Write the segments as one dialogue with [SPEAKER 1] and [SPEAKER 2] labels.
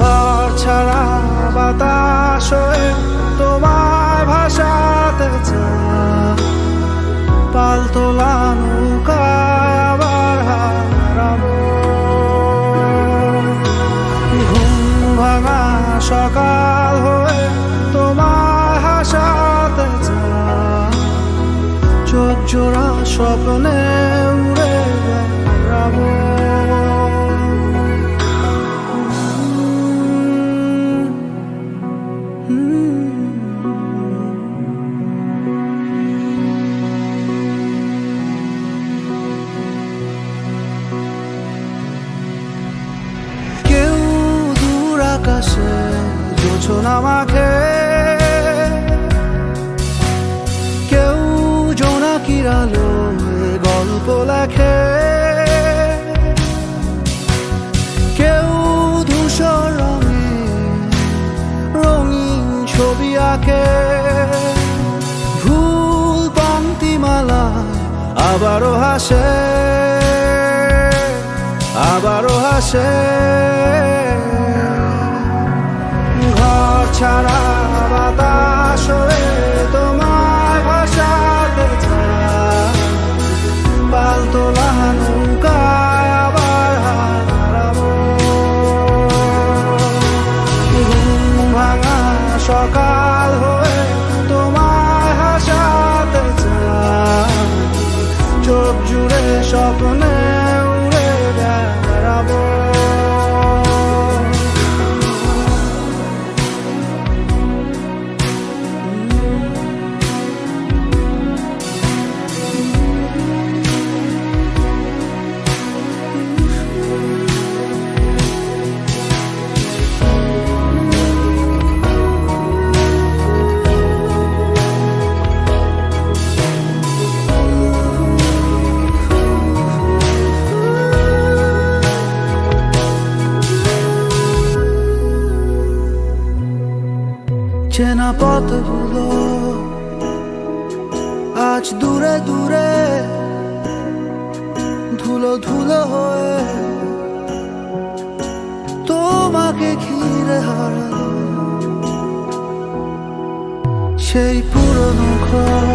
[SPEAKER 1] ঘর ছাড়া বাতাস তোমায় ভাসাতে চায়। পালতোলা নৌকায় ঘুম ভাঙা সকাল হয়ে তোমায় হাসাতে চোখ জোড়া স্বপ্নে জোছনা মাখে কেউ জোনাকির আলো গল্প লেখে। কেউ ধূসর রঙে রঙিন ছবি আঁকে। ভুল পঙ্ক্তিমালা আবারও হাসে আবারও হাসে। স্বপ্নে চেনা পথগুলো আজ দূরে দূরে ধুলো ধুলো হয়ে তোমাকে ঘিরে হারালো সেই পুরনো ঘর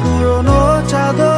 [SPEAKER 1] পুরনো চাদর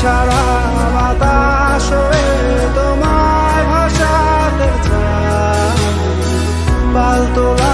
[SPEAKER 1] ছাড়া বাতাস তোমার ভাসাতে বা পালতোলা